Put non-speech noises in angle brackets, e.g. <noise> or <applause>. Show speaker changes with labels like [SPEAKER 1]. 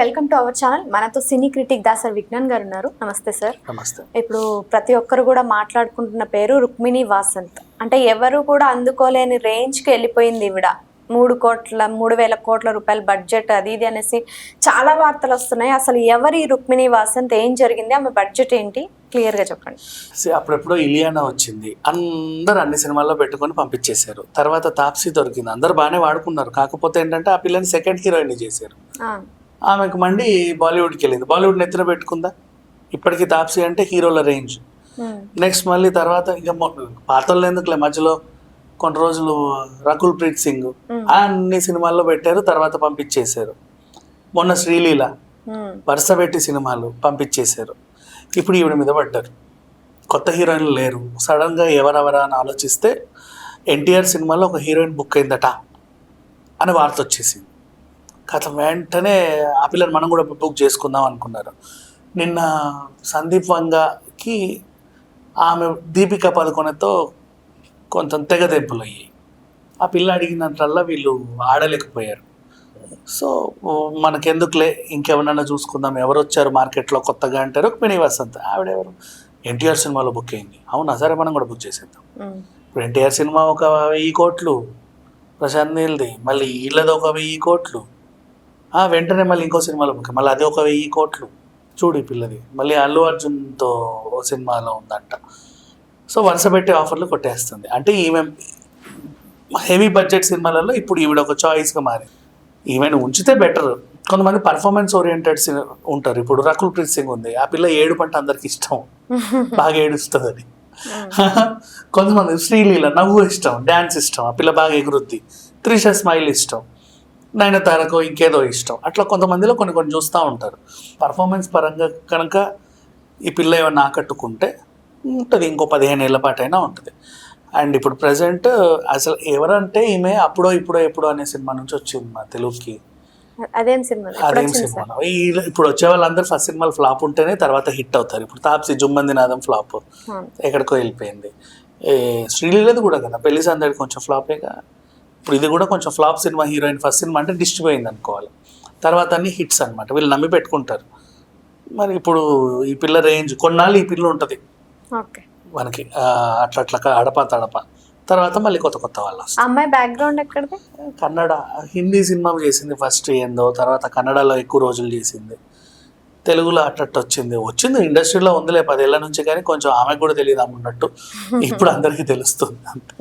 [SPEAKER 1] Welcome to our channel. మనతో సినీ critic Dasari Vignan గారు ఉన్నారు. నమస్తే సార్.
[SPEAKER 2] నమస్తే.
[SPEAKER 1] ఇప్పుడు ప్రతి ఒక్కరు కూడా మాట్లాడుకుంటున్న పేరు రుక్మిణి వాసంత్. అంటే ఎవరు కూడా అందుకోలేని రేంజ్కి వెళ్ళిపోయింది ఈవిడ. మూడు కోట్ల మూడు వేల కోట్ల రూపాయల బడ్జెట్ అది ఇది అనేసి చాలా వార్తలు వస్తున్నాయి. అసలు ఎవరి రుక్మిణి వాసంత్? ఏం జరిగింది? ఆమె బడ్జెట్ ఏంటి? క్లియర్గా చెప్పండి.
[SPEAKER 2] అప్పుడెప్పుడో ఇలియానా వచ్చింది. అందరు అన్ని సినిమాల్లో పెట్టుకొని పంపించేశారు. తర్వాత తాప్సీ దొరికింది. అందరు బాగానే వాడుకున్నారు. కాకపోతే ఏంటంటే ఆ పిల్లని సెకండ్ హీరోయిన్ చేశారు. ఆమెకు మండి బాలీవుడ్కి వెళ్ళింది. బాలీవుడ్ నెత్తిన పెట్టుకుందా? ఇప్పటికీ తాప్సీ అంటే హీరోల రేంజ్.
[SPEAKER 1] ఉమ్,
[SPEAKER 2] నెక్స్ట్ మళ్ళీ తర్వాత ఇక పాతలు ఎందుకులే మధ్యలో కొన్ని రోజులు రకుల్ ప్రీత్ సింగ్ అన్ని సినిమాల్లో పెట్టారు తర్వాత పంపించేశారు. మొన్న శ్రీలీల
[SPEAKER 1] ఉమ్,
[SPEAKER 2] వరుస పెట్టి సినిమాలు పంపించేశారు. ఇప్పుడు ఈవిడ మీద పడ్డారు. కొత్త హీరోయిన్లు లేరు. సడన్గా ఎవరెవరా అని ఆలోచిస్తే ఎన్టీఆర్ సినిమాలో ఒక హీరోయిన్ బుక్ అయిందట అని వార్త వచ్చేసింది. కథ వెంటనే ఆ పిల్లని మనం కూడా బుక్ చేసుకుందాం అనుకున్నారు. నిన్న సందీప్ వంగకి ఆమె దీపిక పదుకొనతో కొంత తెగదెంపులు అయ్యాయి. ఆ పిల్ల అడిగినట్లల్లా వీళ్ళు ఆడలేకపోయారు. సో మనకెందుకులే ఇంకెవరన్నా చూసుకుందాం ఎవరు వచ్చారు మార్కెట్లో కొత్తగా అంటే రుక్మిణి వసంత్ ఆవిడెవరు? ఎన్టీఆర్ సినిమాలో బుక్ అయింది. అవునా? సరే మనం కూడా బుక్ చేసేద్దాం. ఇప్పుడు ఎన్టీఆర్ సినిమా ఒక వెయ్యి కోట్లు. ప్రశాంత్ నీల్ది. మళ్ళీ వీళ్ళది ఒక వెయ్యి కోట్లు. వెంటనే మళ్ళీ ఇంకో సినిమాలో మళ్ళీ అది ఒక వెయ్యి కోట్లు. చూడు ఈ పిల్లది. మళ్ళీ అల్లు అర్జున్తో ఓ సినిమాలో ఉందంట. సో వరుస పెట్టి ఆఫర్లు కొట్టేస్తుంది. అంటే ఈమె హెవీ బడ్జెట్ సినిమాలలో ఇప్పుడు ఈవిడ ఒక చాయిస్గా మారింది. ఈమెను ఉంచితే బెటర్. కొంతమంది పర్ఫార్మెన్స్ ఓరియంటెడ్ ఉంటారు. ఇప్పుడు రకుల్ ప్రీత్ సింగ్ ఉంది. ఆ పిల్ల ఏడు పంట అందరికి ఇష్టం. <laughs> బాగా ఏడుస్తుంది అది <laughs> కొంతమంది శ్రీలీల నవ్వు ఇష్టం డ్యాన్స్ ఇష్టం. ఆ పిల్ల బాగా ఎగురుద్ది. త్రిష స్మైల్ ఇష్టం. నయనతారకు ఇంకేదో ఇష్టం. అట్లా కొంతమందిలో కొన్ని కొన్ని చూస్తూ ఉంటారు. పర్ఫార్మెన్స్ పరంగా కనుక ఈ పిల్ల ఏమైనా ఆకట్టుకుంటే ఉంటుంది. ఇంకో పదిహేను ఏళ్ళ పాటు అయినా ఉంటుంది. అండ్ ఇప్పుడు ప్రజెంట్ అసలు ఎవరంటే ఈమె అప్పుడో ఇప్పుడో ఎప్పుడో అనే సినిమా నుంచి వచ్చింది మా తెలుగుకి.
[SPEAKER 1] అదేం సినిమా?
[SPEAKER 2] అదేం సినిమా? ఇప్పుడు వచ్చే వాళ్ళందరూ ఫస్ట్ సినిమాలు ఫ్లాప్ ఉంటేనే తర్వాత హిట్ అవుతారు. ఇప్పుడు తాప్సి జుమ్మంది నాదం ఫ్లాప్
[SPEAKER 1] అవును.
[SPEAKER 2] ఎక్కడికో వెళ్ళిపోయింది. శ్రీలీలది కూడా కదా? పెళ్ళి సందడి కొంచెం ఫ్లాపేగా ఇప్పుడు ఇది కూడా కొంచెం flop cinema heroine first cinema అంటే డిస్ట్ పోయింది అనుకోవాలి. తర్వాత అన్ని హిట్స్ అన్నమాట. వీళ్ళు నమ్మి పెట్టుకుంటారు. మరి ఇప్పుడు ఈ పిల్ల రేంజ్ కొన్నాళ్ళు ఈ పిల్ల ఉంటుంది.
[SPEAKER 1] ఓకే.
[SPEAKER 2] మనకి అట్లా అట్లా అడప తడప. తర్వాత మళ్ళీ కొత్త కొత్త వాళ్ళు
[SPEAKER 1] అమ్మాయి బ్యాక్గ్రౌండ్ ఎక్కడిది?
[SPEAKER 2] కన్నడ హిందీ సినిమా చేసింది ఫస్ట్ ఏందో తర్వాత కన్నడలో ఎక్కువ రోజులు చేసింది. తెలుగులో అట్టట్టు వచ్చింది. వచ్చింది ఇండస్ట్రీలో ఉందిలే పదేళ్ళ నుంచి కానీ కొంచెం ఆమెకు కూడా తెలియదు ఉన్నట్టు. <laughs> ఇప్పుడు అందరికీ తెలుస్తుంది అంతే.